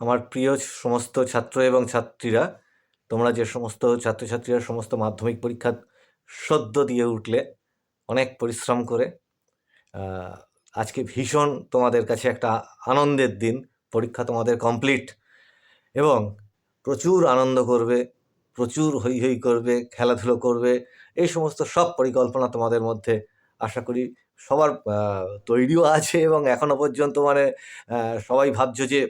আমার প্রিয় সমস্ত ছাত্র এবং ছাত্রীরা, তোমরা যে সমস্ত ছাত্রছাত্রীরা সমস্ত মাধ্যমিক পরীক্ষা সদ্য দিয়ে উঠলে, অনেক পরিশ্রম করে আজকে ভীষণ তোমাদের কাছে একটা আনন্দের দিন, পরীক্ষা তোমাদের কমপ্লিট এবং প্রচুর আনন্দ করবে, প্রচুর হৈ হৈ করবে, খেলাধুলো করবে, এই সমস্ত সব পরিকল্পনা তোমাদের মধ্যে আশা করি সবার তৈরিও আছে এবং এখনও পর্যন্ত মানে সবাই ভাবছ যে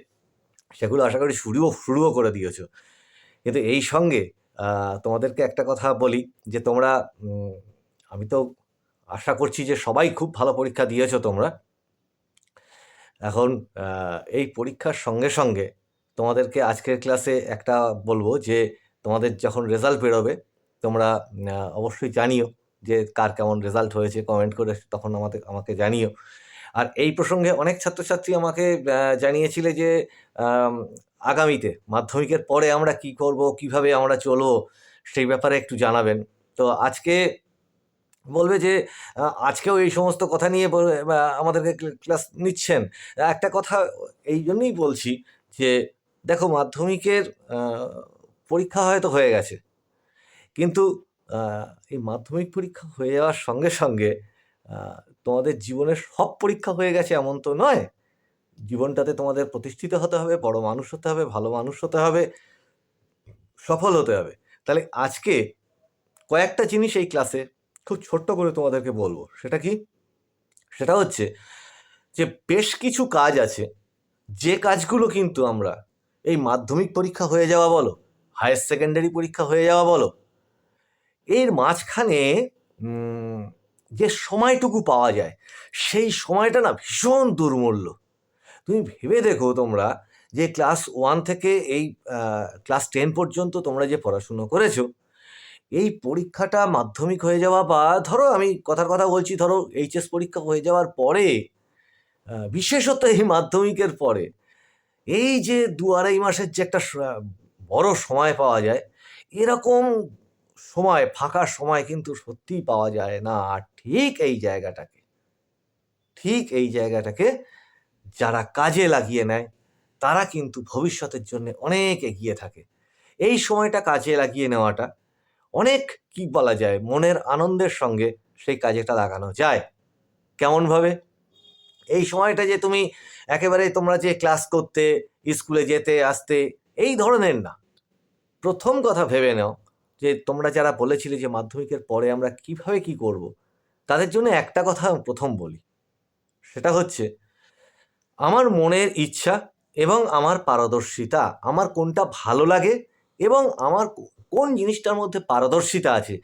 সেগুলো আশা করি শুরুও শুরুও করে দিয়েছ। কিন্তু এই সঙ্গে তোমাদেরকে একটা কথা বলি যে তোমরা আমি তো আশা করছি যে সবাই খুব ভালো পরীক্ষা দিয়েছ তোমরা। এখন এই পরীক্ষার সঙ্গে সঙ্গে তোমাদেরকে আজকের ক্লাসে একটা বলব যে তোমাদের যখন রেজাল্ট বেরোবে, তোমরা অবশ্যই জানিও যে কার কেমন রেজাল্ট হয়েছে, কমেন্ট করে তখন আমাদের, আমাকে জানিও। আর এই প্রসঙ্গে অনেক ছাত্রছাত্রী আমাকে জানিয়েছিলে যে আগামীতে, মাধ্যমিকের পরে আমরা কি করব, কীভাবে আমরা চলবো, সেই ব্যাপারে একটু জানাবেন। তো আজকে বলবে যে আজকেও এই সমস্ত কথা নিয়ে আমাদেরকে ক্লাস নিচ্ছেন। একটা কথা এই জন্যই বলছি যে, দেখো মাধ্যমিকের পরীক্ষা হয়তো হয়ে গেছে। কিন্তু এই মাধ্যমিক পরীক্ষা হয়ে যাওয়ার সঙ্গে সঙ্গে তোমাদের জীবনের সব পরীক্ষা হয়ে গেছে এমন তো নয়। জীবনটাতে তোমাদের প্রতিষ্ঠিত হতে হবে, বড় মানুষ হতে হবে, ভালো মানুষ হতে হবে, সফল হতে হবে। তাহলে আজকে কয়েকটা জিনিস এই ক্লাসে খুব ছোট্ট করে তোমাদেরকে বলব। সেটা কি? সেটা হচ্ছে যে বেশ কিছু কাজ আছে, যে কাজগুলো কিন্তু আমরা এই মাধ্যমিক পরীক্ষা হয়ে যাওয়া বলো হায়ার সেকেন্ডারি পরীক্ষা হয়ে যাওয়া বলো, এর মাঝখানে যে সময়টুকু পাওয়া যায়, সেই সময়টা না ভীষণ দুর্মূল্য। তুমি ভেবে দেখো তোমরা যে ক্লাস ওয়ান থেকে এই ক্লাস টেন পর্যন্ত তোমরা যে পড়াশুনো করেছ, এই পরীক্ষাটা মাধ্যমিক হয়ে যাওয়া বা ধরো আমি কথার কথা বলছি, ধরো এইচএস পরীক্ষা হয়ে যাওয়ার পরে বিশেষত এই মাধ্যমিকের পরে, এই যে দু আড়াই মাসের যে একটা বড় সময় পাওয়া যায়, এরকম সময়, ফাঁকা সময় কিন্তু সত্যিই পাওয়া যায় না। আর ঠিক এই জায়গাটাকে, ঠিক এই জায়গাটাকে যারা কাজে লাগিয়ে নেয়, তারা কিন্তু ভবিষ্যতের জন্য অনেক এগিয়ে থাকে। এই সময়টা কাজে লাগিয়ে নেওয়াটা অনেক কি বলা যায়, মনের আনন্দের সঙ্গে সেই কাজেটা লাগানো যায়। কেমনভাবে? এই সময়টা যে তুমি একেবারে তোমরা যে ক্লাস করতে, স্কুলে যেতে, আসতে, এই ধরনের না। প্রথম কথা ভেবে নাও যে তোমরা যারা বলেছিলে যে মাধ্যমিকের পরে আমরা কীভাবে কি করব তাদের জন্য একটা কথা প্রথম বলি। সেটা হচ্ছে, আমার মনের ইচ্ছা এবং আমার পারদর্শিতা, আমার কোনটা ভালো লাগে এবং আমার কোন জিনিসটার মধ্যে পারদর্শিতা আছে,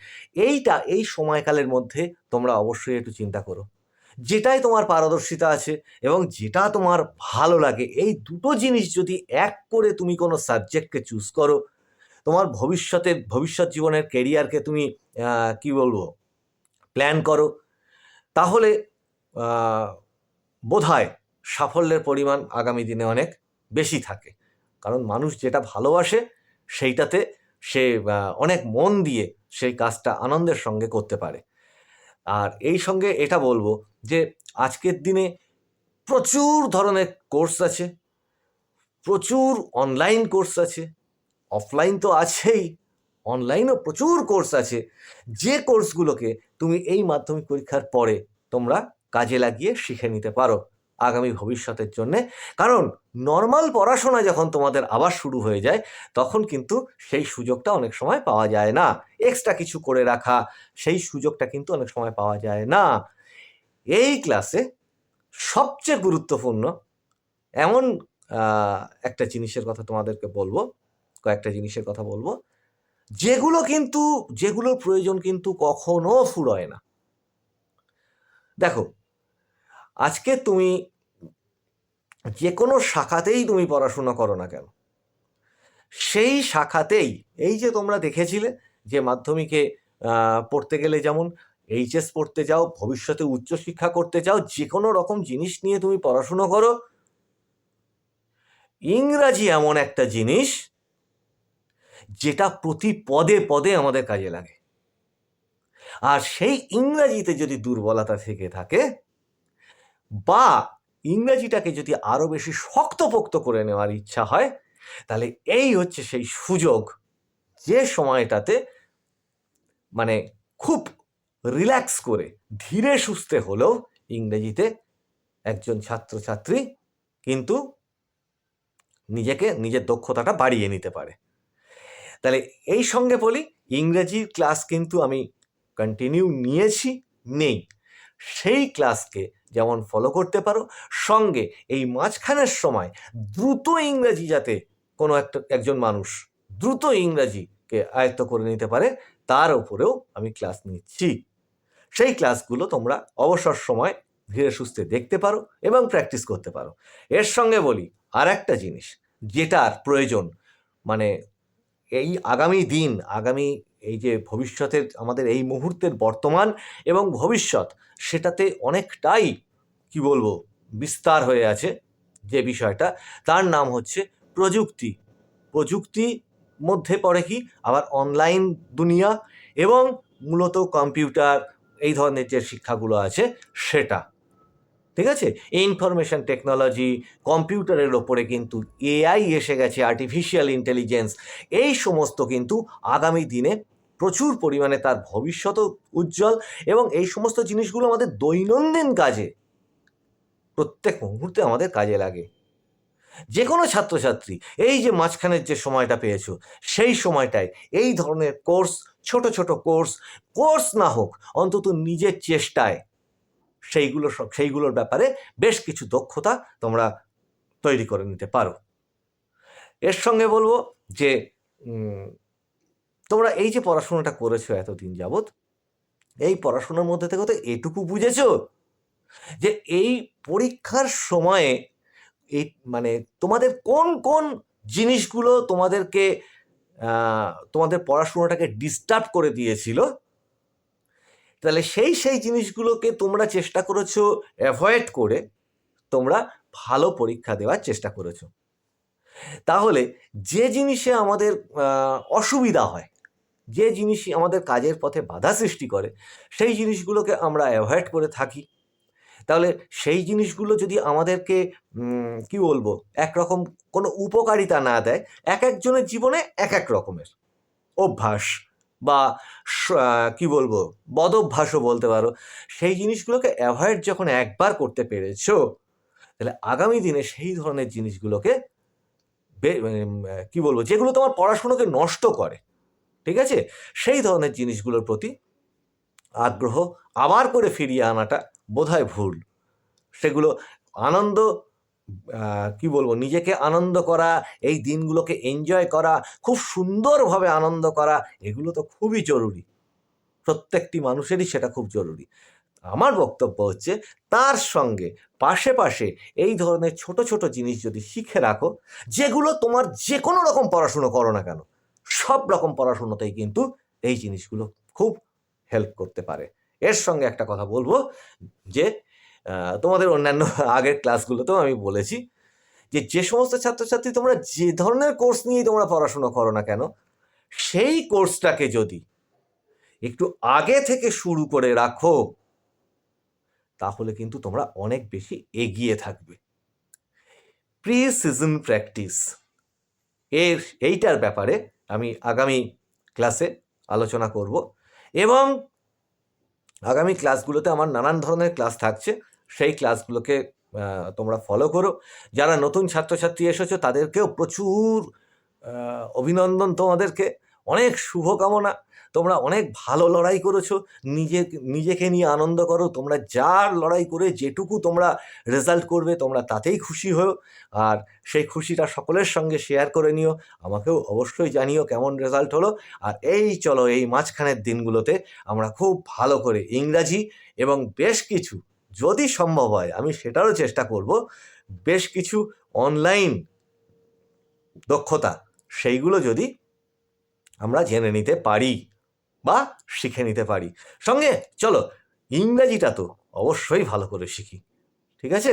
এইটা, এই সময়কালের মধ্যে তোমরা অবশ্যই একটু চিন্তা করো। যেটাই তোমার পারদর্শিতা আছে এবং যেটা তোমার ভালো লাগে, এই দুটো জিনিস যদি এক করে তুমি কোনো সাবজেক্টকে চুজ করো, তোমার ভবিষ্যতের, ভবিষ্যৎ জীবনের কেরিয়ারকে তুমি কি বলব? প্ল্যান করো। তাহলে বোধ হয় সাফল্যের পরিমাণ আগামী দিনে অনেক বেশি থাকে। কারণ মানুষ যেটা ভালোবাসে, সেইটাতে সে অনেক মন দিয়ে সেই কাজটা আনন্দের সঙ্গে করতে পারে। আর এই সঙ্গে এটা বলব যে, আজকের দিনে প্রচুর ধরনের কোর্স আছে, প্রচুর অনলাইন কোর্স আছে অফলাইন তো আছেই। অনলাইনও প্রচুর কোর্স আছে। যে কোর্সগুলোকে তুমি এই মাধ্যমিক পরীক্ষার পরে তোমরা কাজে লাগিয়ে শিখে নিতে পারো আগামী ভবিষ্যতের জন্যে। কারণ নর্মাল পড়াশোনা যখন তোমাদের আবার শুরু হয়ে যায়, তখন কিন্তু সেই সুযোগটা অনেক সময় পাওয়া যায় না। এক্সট্রা কিছু করে রাখা, সেই সুযোগটা কিন্তু অনেক সময় পাওয়া যায় না। এই ক্লাসে সবচেয়ে গুরুত্বপূর্ণ এমন একটা জিনিসের কথা তোমাদেরকে বলব, কয়েকটা জিনিসের কথা বলব। যেগুলো কিন্তু, যেগুলোর প্রয়োজন কিন্তু কখনো ফুরয় না। দেখো, আজকে তুমি যে কোনো শাখাতেই তুমি পড়াশোনা করো না কেন? সেই শাখাতেই, এই যে তোমরা দেখেছিলে যে মাধ্যমিকে পড়তে গেলে যেমন এইচএস পড়তে যাও, ভবিষ্যতে উচ্চশিক্ষা করতে চাও যে কোনো রকম জিনিস নিয়ে তুমি পড়াশুনো করো, ইংরাজি এমন একটা জিনিস যেটা প্রতি পদে পদে আমাদের কাজে লাগে। আর সেই ইংরাজিতে যদি দুর্বলতা থেকে থাকে, বা ইংরাজিটাকে যদি আরও বেশি শক্তপোক্ত করে নেওয়ার ইচ্ছা হয়, তাহলে এই হচ্ছে সেই সুযোগ যে সময়টাতে মানে খুব রিল্যাক্স করে, ধীরে সুস্থে হলেও ইংরেজিতে একজন ছাত্রছাত্রী কিন্তু নিজেকে, নিজের দক্ষতাটা বাড়িয়ে নিতে পারে। তাহলে এই সঙ্গে বলি ইংরেজির ক্লাস কিন্তু আমি কন্টিনিউ নিয়েছি, নেই। সেই ক্লাসকে যেমন ফলো করতে পারো, সঙ্গে এই মাঝখানের সময় দ্রুত ইংরেজি যাতে কোনো একটা, একজন মানুষ দ্রুত ইংরাজিকে আয়ত্ত করে নিতে পারে, তার উপরেও আমি ক্লাস নিচ্ছি। সেই ক্লাসগুলো তোমরা অবসর সময় ধীরে সুস্থে দেখতে পারো এবং প্র্যাকটিস করতে পারো। এর সঙ্গে বলি আর একটা জিনিস, যেটার প্রয়োজন মানে এই আগামী দিন, আগামী এই যে ভবিষ্যতের, আমাদের এই মুহূর্তের বর্তমান এবং ভবিষ্যৎ, সেটাতে অনেকটাই, কি বলব, বিস্তার হয়ে আছে যে বিষয়টা। তার নাম হচ্ছে প্রযুক্তি। প্রযুক্তি মধ্যে পড়ে কি? আবার অনলাইন দুনিয়া এবং মূলত কম্পিউটার, এই ধরনের যে শিক্ষাগুলো আছে, সেটা। ঠিক আছে? ইনফরমেশন টেকনোলজি কম্পিউটারের ওপরে কিন্তু এআই এসে গেছে আর্টিফিশিয়াল ইন্টেলিজেন্স এই সমস্ত কিন্তু আগামী দিনে প্রচুর পরিমাণে তার ভবিষ্যতও উজ্জ্বল এবং এই সমস্ত জিনিসগুলো আমাদের দৈনন্দিন কাজে, প্রত্যেক মুহূর্তে আমাদের কাজে লাগে। যে কোনো ছাত্রছাত্রী, এই যে মাঝখানের যে সময়টা পেয়েছ, সেই সময়টায় এই ধরনের কোর্স, ছোট ছোট কোর্স কোর্স না হোক, অন্তত নিজের চেষ্টায় সেইগুলো সেইগুলোর ব্যাপারে বেশ কিছু দক্ষতা তোমরা তৈরি করে নিতে পারো। এর সঙ্গে বলব যে তোমরা এই যে পড়াশোনাটা করেছ এতদিন যাবৎ, এই পড়াশোনার মধ্যে থেকে তো এটুকু বুঝেছ যে এই পরীক্ষার সময়ে এই মানে তোমাদের কোন কোন জিনিসগুলো তোমাদেরকে তোমাদের পড়াশোনাটাকে ডিস্টার্ব করে দিয়েছিল তাহলে সেই সেই জিনিসগুলোকে তোমরা চেষ্টা করেছ অ্যাভয়েড করে তোমরা ভালো পরীক্ষা দেওয়ার চেষ্টা করেছ। তাহলে যে জিনিসে আমাদের অসুবিধা হয়, যে জিনিস আমাদের কাজের পথে বাধা সৃষ্টি করে, সেই জিনিসগুলোকে আমরা অ্যাভয়েড করে থাকি। তাহলে সেই জিনিসগুলো যদি আমাদেরকে কি বলব, একরকম কোনো উপকারিতা না দেয় এক একজনের জীবনে এক এক রকমের। অভ্যাস বা কি বলব, বদভ্যাসও বলতে পারো, সেই জিনিসগুলোকে অ্যাভয়েড যখন একবার করতে পেরেছ, তাহলে আগামী দিনে সেই ধরনের জিনিসগুলোকে বে- কি বলব, যেগুলো তোমার পড়াশুনোকে নষ্ট করে, ঠিক আছে? সেই ধরনের জিনিসগুলোর প্রতি আগ্রহ আবার করে ফিরিয়ে আনাটা বোধহয় ভুল। সেগুলো আনন্দ কি বলব, নিজেকে আনন্দ করা, এই দিনগুলোকে এনজয় করা, খুব সুন্দরভাবে আনন্দ করা, এগুলো তো খুবই জরুরি। প্রত্যেকটি মানুষেরই সেটা খুব জরুরি। আমার বক্তব্য হচ্ছে, তার সঙ্গে, পাশে পাশে এই ধরনের ছোট ছোট জিনিস যদি শিখে রাখো, যেগুলো তোমার যে কোনো রকম পড়াশুনো করো না কেন, সব রকম পড়াশুনোতেই কিন্তু এই জিনিসগুলো খুব হেল্প করতে পারে। এর সঙ্গে একটা কথা বলব, যে তোমাদের অন্যান্য আগের ক্লাসগুলোতেও আমি বলেছি যে যে সমস্ত ছাত্রছাত্রী তোমরা যে ধরনের কোর্স নিয়েই তোমরা পড়াশোনা করো না কেন, সেই কোর্সটাকে যদি একটু আগে থেকে শুরু করে রাখো, তাহলে কিন্তু তোমরা অনেক বেশি এগিয়ে থাকবে। প্রি সিজন প্র্যাকটিস এর, এইটার ব্যাপারে আমি আগামী ক্লাসে আলোচনা করব এবং আগামী ক্লাসগুলোতে আমার নানান ধরনের ক্লাস থাকছে। সেই ক্লাসগুলোকে তোমরা ফলো করো। যারা নতুন ছাত্রছাত্রী এসেছ, তাদেরকেও প্রচুর অভিনন্দন তোমাদেরকে। অনেক শুভকামনা। তোমরা অনেক ভালো লড়াই করেছ, নিজে, নিজেকে নিয়ে আনন্দ করো, তোমরা যার লড়াই করে যেটুকু তোমরা রেজাল্ট করবে, তোমরা তাতেই খুশি হও। আর সেই খুশিটা সকলের সঙ্গে শেয়ার করে নিও, আমাকেও অবশ্যই জানিও কেমন রেজাল্ট হলো। আর এই চলো, এই মাঝখানের দিনগুলোতে আমরা খুব ভালো করে ইংরাজি এবং বেশ কিছু, যদি সম্ভব হয়, আমি সেটারও চেষ্টা করব, বেশ কিছু অনলাইন দক্ষতা, সেইগুলো যদি আমরা জেনে নিতে পারি। বা শিখে নিতে পারি। সঙ্গে চলো, ইংরাজিটা তো অবশ্যই ভালো করে শিখি। ঠিক আছে?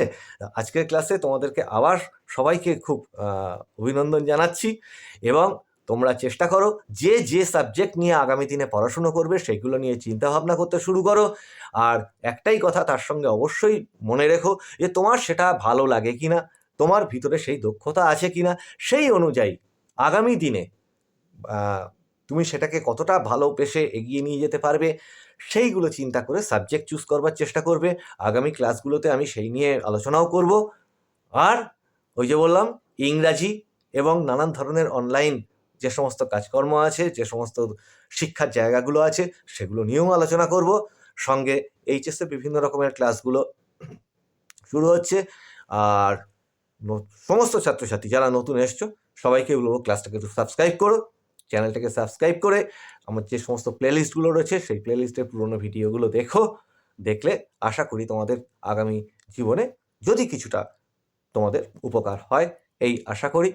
আজকের ক্লাসে তোমাদেরকে আবার সবাইকে খুব অভিনন্দন জানাচ্ছি এবং তোমরা চেষ্টা করো, যে যে সাবজেক্ট নিয়ে আগামী দিনে পড়াশুনো করবে, সেগুলো নিয়ে চিন্তা ভাবনা করতে শুরু করো। আর একটাই কথা তার সঙ্গে অবশ্যই মনে রেখো যে, তোমার সেটা ভালো লাগে কিনা, তোমার ভিতরে সেই দক্ষতা আছে কিনা, সেই অনুযায়ী আগামী দিনে তুমি সেটাকে কতটা ভালো পেশে এগিয়ে নিয়ে যেতে পারবে, সেইগুলো চিন্তা করে সাবজেক্ট চুজ করবার চেষ্টা করবে। আগামী ক্লাসগুলোতে আমি সেই নিয়ে আলোচনাও করব। আর ওই যে বললাম, ইংরাজি এবং নানান ধরনের অনলাইন যে সমস্ত কাজকর্ম আছে, যে সমস্ত শিক্ষার জায়গাগুলো আছে, সেগুলো নিয়েও আলোচনা করব। সঙ্গে এইচএসে বিভিন্ন রকমের ক্লাসগুলো শুরু হচ্ছে। আর সমস্ত ছাত্রছাত্রী যারা নতুন এসছো, সবাইকে বলব ক্লাসটাকে একটু সাবস্ক্রাইব করো। চ্যানেলটাকে সাবস্ক্রাইব করে আমার যে সমস্ত প্লেলিস্টগুলো রয়েছে, সেই প্লেলিস্টের পুরোনো ভিডিওগুলো দেখো, দেখলে আশা করি তোমাদের আগামী জীবনে যদি কিছুটা তোমাদের উপকার হয়, এই আশা করি।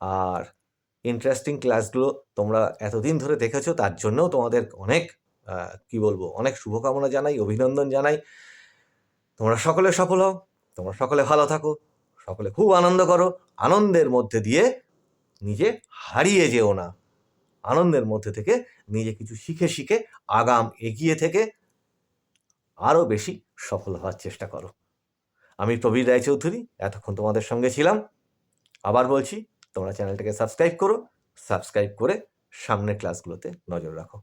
আর ইন্টারেস্টিং ক্লাসগুলো তোমরা এতদিন ধরে দেখেছ, তার জন্যও তোমাদের অনেক কি বলব, অনেক শুভকামনা জানাই, অভিনন্দন জানাই। তোমরা সকলে সফল হও, তোমরা সকলে ভালো থাকো, সকলে খুব আনন্দ করো, আনন্দের মধ্যে দিয়ে নিজে হারিয়ে যেও না। আনন্দের মধ্যে থেকে নিজে কিছু শিখে শিখে আগাম এগিয়ে থেকে আরও বেশি সফল হওয়ার চেষ্টা করো। আমি প্রবীর রায়চৌধুরী, এতক্ষণ তোমাদের সঙ্গে ছিলাম। আবার বলছি, তোমরা চ্যানেলটাকে সাবস্ক্রাইব করো, সাবস্ক্রাইব করে সামনের ক্লাসগুলোতে নজর রাখো।